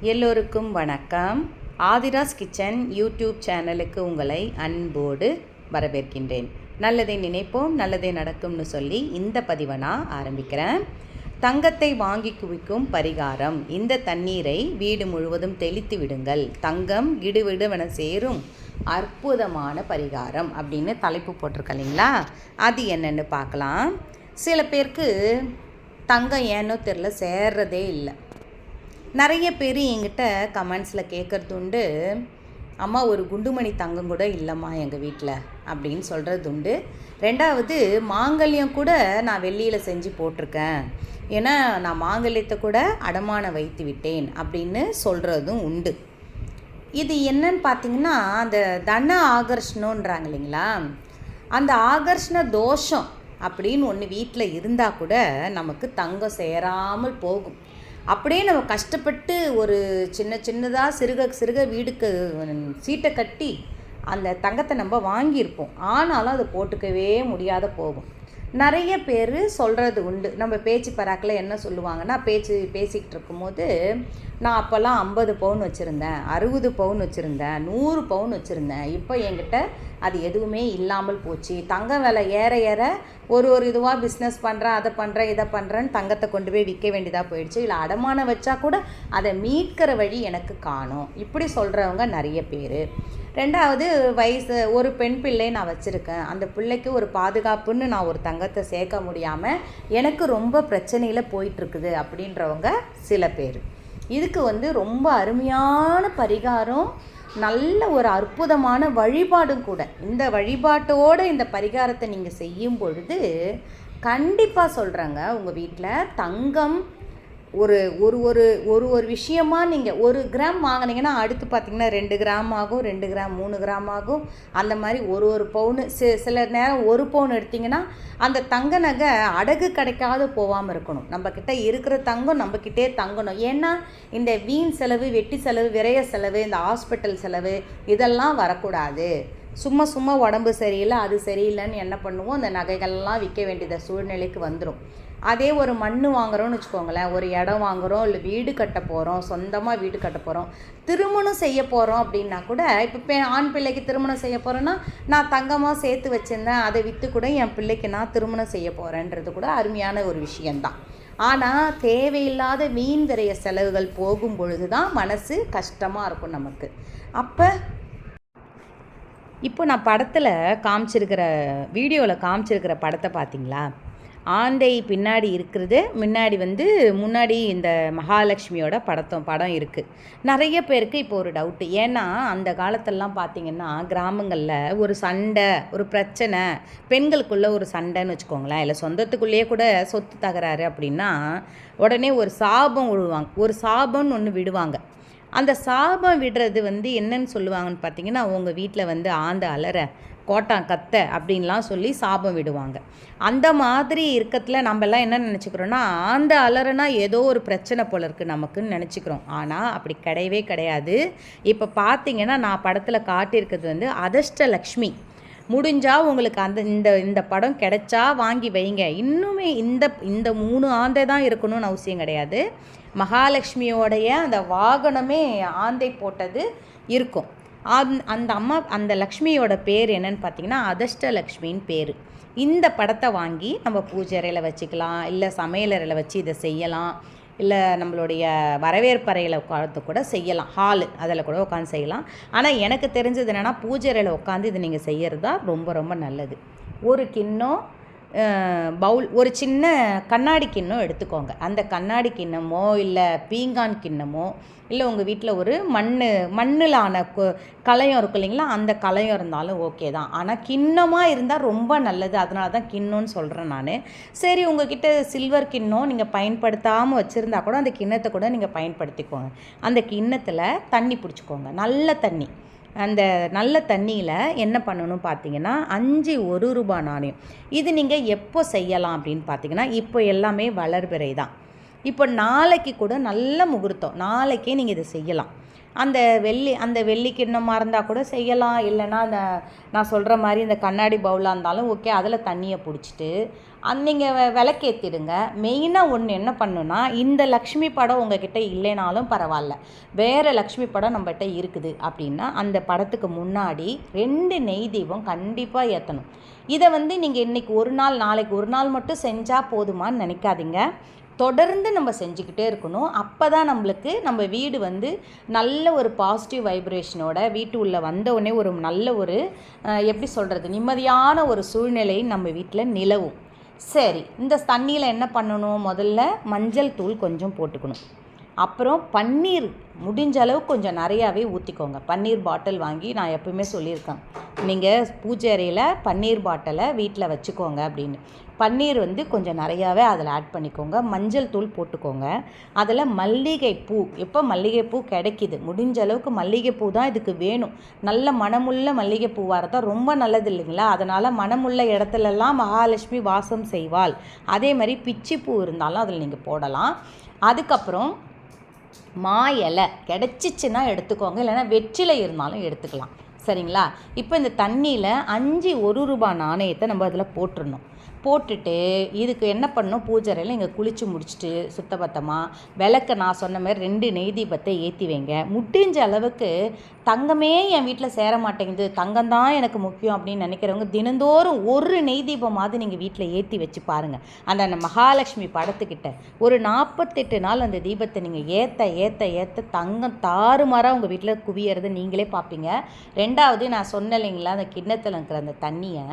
எல்லோருக்கும் வணக்கம். Aadhira's kitchen YouTube சேனலுக்கு உங்களை அன்போடு வரவேற்கின்றேன். நல்லதை நினைப்போம் நல்லதே நடக்கும்னு சொல்லி இந்த பதிவை நான் ஆரம்பிக்கிறேன். தங்கத்தை வாங்கி குவிக்கும் பரிகாரம். இந்த தண்ணீரை வீடு முழுவதும் தெளித்து விடுங்கள். தங்கம் கிடுவிடுவென சேரும் அற்புதமான பரிகாரம் அப்படின்னு தலைப்பு போட்டிருக்க இல்லைங்களா? அது என்னென்னு பார்க்கலாம். சில பேருக்கு தங்கம் ஏன்னோ தெரில சேர்றதே இல்லை. நிறைய பேர் என்கிட்ட கமெண்ட்ஸில் கேட்குறது உண்டு. அம்மா ஒரு குண்டுமணி தங்கம் கூட இல்லைம்மா எங்கள் வீட்டில் அப்படின்னு சொல்கிறது உண்டு. ரெண்டாவது மாங்கல்யம் கூட நான் வெள்ளியில் செஞ்சு போட்டிருக்கேன். ஏன்னா நான் மாங்கல்யத்தை கூட அடமானம் வைத்து விட்டேன் அப்படின்னு சொல்கிறதும் உண்டு. இது என்னன்னு பார்த்தீங்கன்னா அந்த தன ஆகர்ஷணன்றாங்க இல்லைங்களா? அந்த ஆகர்ஷண தோஷம் அப்படின்னு ஒன்று வீட்டில் இருந்தால் கூட நமக்கு தங்கம் சேராமல் போகும். அப்படியே நம்ம கஷ்டப்பட்டு ஒரு சின்ன சின்னதாக சிறுக சிறுக வீடுக்கு சீட்டை கட்டி அந்த தங்கத்தை நம்ம வாங்கியிருப்போம். ஆனாலும் அதை போட்டுக்கவே முடியாத போகும். நிறைய பேர் சொல்கிறது உண்டு. நம்ம பேச்சு பராக்கில் என்ன சொல்லுவாங்கன்னா பேச்சு பேசிக்கிட்டு இருக்கும்போது நான் அப்போல்லாம் ஐம்பது பவுன் வச்சுருந்தேன் அறுபது பவுன் வச்சுருந்தேன் நூறு பவுன் வச்சுருந்தேன். இப்போ என்கிட்ட அது எதுவுமே இல்லாமல் போச்சு. தங்கம் விலை ஏற ஏற ஒரு ஒரு இதுவாக பிஸ்னஸ் பண்ணுறேன் அதை பண்ணுறேன் இதை பண்ணுறேன்னு தங்கத்தை கொண்டு போய் விற்க வேண்டியதாக போயிடுச்சு. இல்லை அடமானம் வச்சா கூட அதை மீட்கிற வழி எனக்கு காணும். இப்படி சொல்கிறவங்க நிறைய பேர். ரெண்டாவது வயசு ஒரு பெண் பிள்ளை நான் வச்சுருக்கேன். அந்த பிள்ளைக்கு ஒரு பாதுகாப்புன்னு நான் ஒரு தங்கத்தை சேர்க்க முடியாமல் எனக்கு ரொம்ப பிரச்சனையில் போயிட்டுருக்குது அப்படின்றவங்க சில பேர். இதுக்கு வந்து ரொம்ப அருமையான பரிகாரம் நல்ல ஒரு அற்புதமான வழிபாடும் கூட. இந்த வழிபாட்டோடு இந்த பரிகாரத்தை நீங்கள் செய்யும் பொழுது கண்டிப்பாக சொல்கிறேங்க உங்கள் வீட்டில் தங்கம் ஒரு ஒரு ஒரு ஒரு ஒரு விஷயமா நீங்கள் ஒரு கிராம் வாங்கினீங்கன்னா அடுத்து பார்த்தீங்கன்னா ரெண்டு கிராம் ஆகும் ரெண்டு கிராம் மூணு கிராம் ஆகும். அந்த மாதிரி ஒரு ஒரு பவுனு சி சில நேரம் ஒரு பவுன் எடுத்திங்கன்னா அந்த தங்க நகை அடகு கிடைக்காத போகாமல் இருக்கணும். நம்மக்கிட்ட இருக்கிற தங்கம் நம்மக்கிட்டே தங்கணும். ஏன்னா இந்த வீண் செலவு வெட்டி செலவு விரைய செலவு இந்த ஹாஸ்பிட்டல் செலவு இதெல்லாம் வரக்கூடாது. சும்மா சும்மா உடம்பு சரியில்லை அது சரியில்லைன்னு என்ன பண்ணுவோம்? அந்த நகைகள்லாம் விற்க வேண்டியத சூழ்நிலைக்கு வந்துடும் அதே ஒரு மண் வாங்குறோம்னு வச்சுக்கோங்களேன். ஒரு இடம் வாங்குகிறோம் இல்லை வீடு கட்ட போகிறோம் சொந்தமாக வீடு கட்ட போகிறோம் திருமணம் செய்ய போகிறோம் அப்படின்னா கூட இப்போ பெ ஆண் பிள்ளைக்கு திருமணம் செய்ய போகிறேன்னா நான் தங்கமாக சேர்த்து வச்சுருந்தேன் அதை விற்று கூட என் பிள்ளைக்கு நான் திருமணம் செய்ய போகிறேன்றது கூட அருமையான ஒரு விஷயந்தான் ஆனால் தேவையில்லாத வீண் விரைய செலவுகள் போகும் பொழுது தான் மனசு கஷ்டமாக இருக்கும் நமக்கு. அப்போ இப்போ நான் படத்தில் காமிச்சிருக்கிற வீடியோவில் காமிச்சிருக்கிற படத்தை பார்த்தீங்களா ஆந்தை பின்னாடி இருக்கிறது முன்னாடி வந்து முன்னாடி இந்த மகாலட்சுமியோட படத்தம் படம் இருக்குது நிறைய பேருக்கு இப்போ ஒரு டவுட்டு ஏன்னா அந்த காலத்திலலாம் பார்த்திங்கன்னா கிராமங்களில் ஒரு சண்டை ஒரு பிரச்சனை பெண்களுக்குள்ளே ஒரு சண்டைன்னு வச்சுக்கோங்களேன். இல்லை சொந்தத்துக்குள்ளேயே கூட சொத்து தகராறு அப்படின்னா உடனே ஒரு சாபம் விடுவாங்க ஒரு சாபம்னு ஒன்று விடுவாங்க. அந்த சாபம் விடுறது வந்து என்னன்னு சொல்லுவாங்கன்னு பார்த்தீங்கன்னா உங்கள் வீட்டில் வந்து ஆந்த அலற கோட்டான் கத்தை அப்படின்லாம் சொல்லி சாபம் விடுவாங்க. அந்த மாதிரி இருக்கத்தில் நம்மலாம் என்ன நினச்சிக்கிறோன்னா அந்த அலறுனா ஏதோ ஒரு பிரச்சனை போல இருக்குது நமக்குன்னு நினச்சிக்கிறோம். ஆனால் அப்படி கிடையவே கிடையாது. இப்போ பார்த்தீங்கன்னா நான் படத்தில் காட்டியிருக்கிறது வந்து அதிர்ஷ்டலக்ஷ்மி. முடிஞ்சால் உங்களுக்கு அந்த இந்த இந்த படம் கிடைச்சா வாங்கி வைங்க. இன்னுமே இந்த இந்த மூணு ஆந்தை தான் இருக்கணும்னு அவசியம் கிடையாது. மகாலட்சுமியோடைய அந்த வாகனமே ஆந்தை போட்டது இருக்கும். அந் அந்த அம்மா அந்த லக்ஷ்மியோட பேர் என்னன்னு பார்த்தீங்கன்னா அதிர்ஷ்டலக்ஷ்மின்னு பேர். இந்த படத்தை வாங்கி நம்ம பூஜை அறையில் வச்சுக்கலாம் இல்லை சமையலறையில் வச்சு இதை செய்யலாம் இல்லை நம்மளுடைய வரவேற்பறையில் உட்காந்து கூட செய்யலாம். ஹாலு அதில் கூட உட்காந்து செய்யலாம். ஆனால் எனக்கு தெரிஞ்சது என்னென்னா பூஜை அறையில் உட்காந்து இதை நீங்கள் செய்கிறது தான் ரொம்ப ரொம்ப நல்லது. ஒரு கிண்ணம் பவுல் ஒரு சின்ன கண்ணாடி கிண்ணம் எடுத்துக்கோங்க. அந்த கண்ணாடி கிண்ணமோ இல்லை பீங்கான் கிண்ணமோ இல்லை உங்கள் வீட்டில் ஒரு மண் மண்ணில் ஆன கலையம் இருக்கும் இல்லைங்களா? அந்த கலையம் இருந்தாலும் ஓகே தான். ஆனால் கிண்ணமாக இருந்தால் ரொம்ப நல்லது. அதனால தான் கிண்ணம்னு சொல்கிறேன் நான். சரி உங்ககிட்ட சில்வர் கிண்ணம் நீங்கள் பயன்படுத்தாமல் வச்சுருந்தா கூட அந்த கிண்ணத்தை கூட நீங்கள் பயன்படுத்திக்கோங்க. அந்த கிண்ணத்தில் தண்ணி பிடிச்சிக்கோங்க. நல்ல தண்ணி. அந்த நல்ல தண்ணியில் என்ன பண்ணணும் பார்த்தீங்கன்னா அஞ்சு ஒரு ரூபா நாணயம். இது நீங்கள் எப்போ செய்யலாம் அப்படின்னு பார்த்தீங்கன்னா இப்போ எல்லாமே வளர்பிறை தான். இப்போ நாளைக்கு கூட நல்ல முகூர்த்தம். நாளைக்கே நீங்கள் இதை செய்யலாம். அந்த வெள்ளி அந்த வெள்ளி கிண்ணமாக இருந்தால் கூட செய்யலாம். இல்லைன்னா அந்த நான் சொல்கிற மாதிரி இந்த கண்ணாடி பவுலாக இருந்தாலும் ஓகே அதில் தண்ணியை பிடிச்சிட்டு அந் நீங்கள் விளக்கேற்றிடுங்க மெயினாக ஒன்று என்ன பண்ணுன்னா இந்த லக்ஷ்மி படம் உங்ககிட்ட இல்லைனாலும் பரவாயில்ல. வேறு லக்ஷ்மி படம் நம்மகிட்ட இருக்குது அப்படின்னா அந்த படத்துக்கு முன்னாடி ரெண்டு நெய் தீபம் கண்டிப்பாக ஏற்றணும் இதை வந்து நீங்கள் இன்றைக்கி ஒரு நாள் நாளைக்கு ஒரு நாள் மட்டும் செஞ்சால் போதுமான்னு நினைக்காதீங்க. தொடர்ந்து நம்ம செஞ்சுக்கிட்டே இருக்கணும். அப்போ தான் நம்மளுக்கு நம்ம வீடு வந்து நல்ல ஒரு பாசிட்டிவ் வைப்ரேஷனோட வீட்டு உள்ளே வந்தவுடனே ஒரு நல்ல ஒரு எப்படி சொல்கிறது நிம்மதியான ஒரு சூழ்நிலை நம்ம வீட்டில் நிலவும். சரி இந்த தண்ணியில் என்ன பண்ணணும்? முதல்ல மஞ்சள் தூள் கொஞ்சம் போட்டுக்கணும். அப்புறம் பன்னீர் முடிஞ்ச அளவு கொஞ்சம் நிறையாவே ஊற்றிக்கோங்க பன்னீர் பாட்டில் வாங்கி நான் எப்பவுமே சொல்லியிருக்கேன். நீங்கள் பூஜை அறையில் பன்னீர் பாட்டிலை வீட்டில் வச்சுக்கோங்க அப்படின்னு. பன்னீர் வந்து கொஞ்சம் நிறையாவே அதில் ஆட் பண்ணிக்கோங்க. மஞ்சள் தூள் போட்டுக்கோங்க. அதில் மல்லிகைப்பூ எப்போ மல்லிகைப்பூ கிடைக்கிது? முடிஞ்ச அளவுக்கு மல்லிகைப்பூ தான் இதுக்கு வேணும். நல்ல மனமுள்ள மல்லிகைப்பூவாக இருந்தால் ரொம்ப நல்லது இல்லைங்களா? அதனால் மனமுள்ள இடத்துலலாம் மகாலட்சுமி வாசம் செய்வாள். அதே மாதிரி பிச்சிப்பூ இருந்தாலும் அதில் நீங்கள் போடலாம். அதுக்கப்புறம் மா இலை கிடச்சிச்சின்னா எடுத்துக்கோங்க. இல்லைன்னா வெற்றிலை இருந்தாலும் எடுத்துக்கலாம். சரிங்களா? இப்போ இந்த தண்ணியில் அஞ்சு ஒரு ரூபாய் நாணயத்தை நம்ம அதில் போட்டுருணும் போட்டுட்டு இதுக்கு என்ன பண்ணணும்? பூஜரையில் இங்கே குளித்து முடிச்சுட்டு சுத்தபத்தமாக விளக்க நான் சொன்ன மாதிரி ரெண்டு நெய் தீபத்தை ஏற்றி வைங்க. முடிஞ்ச அளவுக்கு தங்கமே என் வீட்டில் சேர மாட்டேங்குது. தங்கம் தான் எனக்கு முக்கியம் அப்படின்னு நினைக்கிறவங்க தினந்தோறும் ஒரு நெய் தீபமாவது நீங்கள் வீட்டில் ஏற்றி வச்சு பாருங்கள் அந்த மகாலட்சுமி படத்துக்கிட்ட ஒரு நாற்பத்தெட்டு நாள் அந்த தீபத்தை நீங்கள் ஏற்ற ஏற்ற ஏற்ற தங்கம் தாறுமாறாக உங்கள் வீட்டில் குவியறதை நீங்களே பார்ப்பீங்க ரெண்டாவது நான் சொன்ன இல்லைங்களா? அந்த கிண்ணத்தில் இருக்கிற அந்த தண்ணியை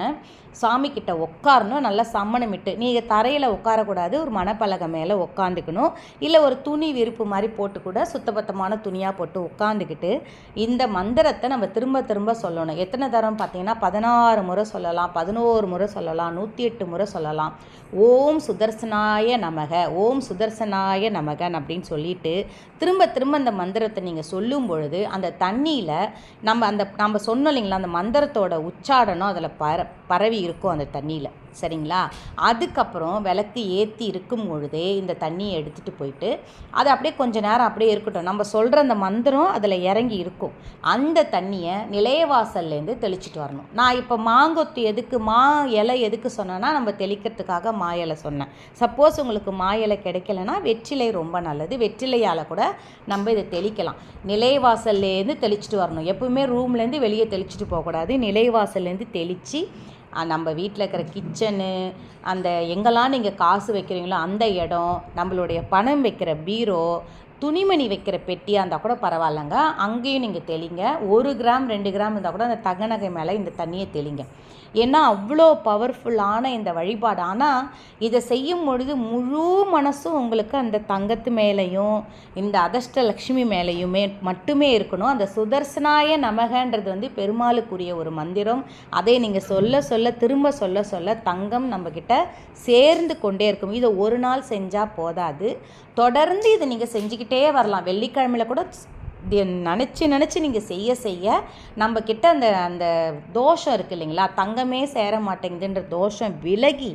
சாமிக்கிட்ட உட்காரணும் நல்லா சம்மணமிட்டு நீங்கள் தரையில் உட்காரக்கூடாது ஒரு மணப்பலகை மேலே உட்காந்துக்கணும். இல்லை ஒரு துணி விருப்பு மாதிரி போட்டு கூட சுத்தபத்தமான துணியாக போட்டு உட்காந்துக்கிட்டு இந்த மந்திரத்தை நம்ம திரும்ப திரும்ப சொல்லணும். எத்தனை தரம் பார்த்தீங்கன்னா பதினாறு முறை சொல்லலாம் பதினோரு முறை சொல்லலாம் நூற்றி எட்டு முறை சொல்லலாம். ஓம் சுதர்சனாய நமக ஓம் சுதர்சனாய நமகன் அப்படின்னு சொல்லிட்டு திரும்ப திரும்ப அந்த மந்திரத்தை நீங்கள் சொல்லும் பொழுது அந்த தண்ணியில் நம்ம அந்த நம்ம சொன்னோம் இல்லைங்களா அந்த மந்திரத்தோட உச்சாடனம் அதில் பர பரவி இருக்கும் அந்த தண்ணியில். சரிங்களா? அதுக்கப்புறம் விளக்கு ஏற்றி இருக்கும் பொழுதே இந்த தண்ணியை எடுத்துகிட்டு போயிட்டு அதை அப்படியே கொஞ்ச நேரம் அப்படியே இருக்கட்டும். நம்ம சொல்கிற அந்த மந்திரம் அதில் இறங்கி இருக்கும். அந்த தண்ணியை நிலையவாசல்லேருந்து தெளிச்சிட்டு வரணும். நான் இப்போ மாங்கொத்து எதுக்கு மா இலை எதுக்கு சொன்னேன்னா நம்ம தெளிக்கிறதுக்காக மா இலை சொன்னேன். சப்போஸ் உங்களுக்கு மா இலை கிடைக்கலனா வெற்றிலை ரொம்ப நல்லது. வெற்றிலையால் கூட நம்ம இதை தெளிக்கலாம். நிலைவாசல்லேருந்து தெளிச்சிட்டு வரணும். எப்பவுமே ரூம்லேருந்து வெளியே தெளிச்சிட்டு போகக்கூடாது. நிலைவாசல்லேருந்து தெளித்து நம்ம வீட்டில் இருக்கிற கிச்சனு அந்த எங்கெல்லாம் நீங்கள் காசு வைக்கிறீங்களோ அந்த இடம் நம்மளுடைய பணம் வைக்கிற பீரோ துணிமணி வைக்கிற பெட்டியாக இருந்தால் கூட பரவாயில்லங்க. அங்கேயும் நீங்கள் தெளிங்க. ஒரு கிராம் ரெண்டு கிராம் இருந்தால் கூட அந்த தங்க நகை மேலே இந்த தண்ணியை தெளிங்க. ஏன்னா அவ்வளோ பவர்ஃபுல்லான இந்த வழிபாடு. ஆனால் இதை செய்யும் பொழுது முழு மனசும் உங்களுக்கு அந்த தங்கத்து மேலேயும் இந்த அதஷ்ட லக்ஷ்மி மேலேயுமே மட்டுமே இருக்கணும். அந்த சுதர்சனாய நமகன்றது வந்து பெருமாளுக்குரிய ஒரு மந்திரம். அதை நீங்கள் சொல்ல சொல்ல திரும்ப சொல்ல சொல்ல தங்கம் நம்மக்கிட்ட சேர்ந்து கொண்டே இருக்கும். இதை ஒரு நாள் செஞ்சால் போதாது. தொடர்ந்து இதை நீங்கள் செஞ்சுக்கிட்டே வரலாம். வெள்ளிக்கிழமையில் கூட நினச்சி நினச்சி நீங்கள் செய்ய செய்ய நம்மக்கிட்ட அந்த அந்த தோஷம் இருக்குது இல்லைங்களா? தங்கமே சேர மாட்டேங்குதுன்ற தோஷம் விலகி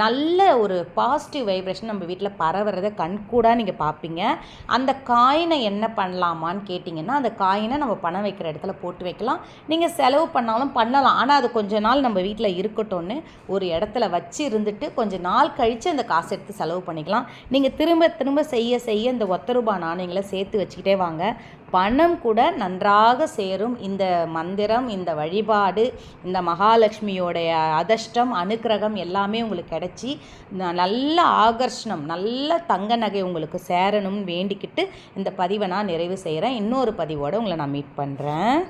நல்ல ஒரு பாசிட்டிவ் வைப்ரேஷன் நம்ம வீட்டில் பரவுறதை கண்கூடாக நீங்கள் பார்ப்பீங்க அந்த காயினை என்ன பண்ணலாமான்னு கேட்டிங்கன்னா அந்த காயினை நம்ம பணம் வைக்கிற இடத்துல போட்டு வைக்கலாம். நீங்கள் செலவு பண்ணாலும் பண்ணலாம். ஆனால் அது கொஞ்ச நாள் நம்ம வீட்டில் இருக்கட்டும்னு ஒரு இடத்துல வச்சு இருந்துட்டு கொஞ்சம் நாள் கழித்து அந்த காசு எடுத்து செலவு பண்ணிக்கலாம். நீங்கள் திரும்ப திரும்ப செய்ய செய்ய இந்த ஒத்த ரூபாய் நாணயங்களை சேர்த்து வச்சுக்கிட்டே வாங்க. பணம் கூட நன்றாக சேரும். இந்த மந்திரம் இந்த வழிபாடு இந்த மகாலட்சுமியோடைய அதிர்ஷ்டம் அனுக்கிரகம் எல்லாமே உங்களுக்கு கிடச்சி நல்ல ஆகர்ஷணம் நல்ல தங்க நகை உங்களுக்கு சேரணும்னு வேண்டிக்கிட்டு இந்த பதிவை நான் நிறைவு செய்கிறேன் இன்னொரு பதிவோடு உங்களை நான் மீட் பண்ணுறேன்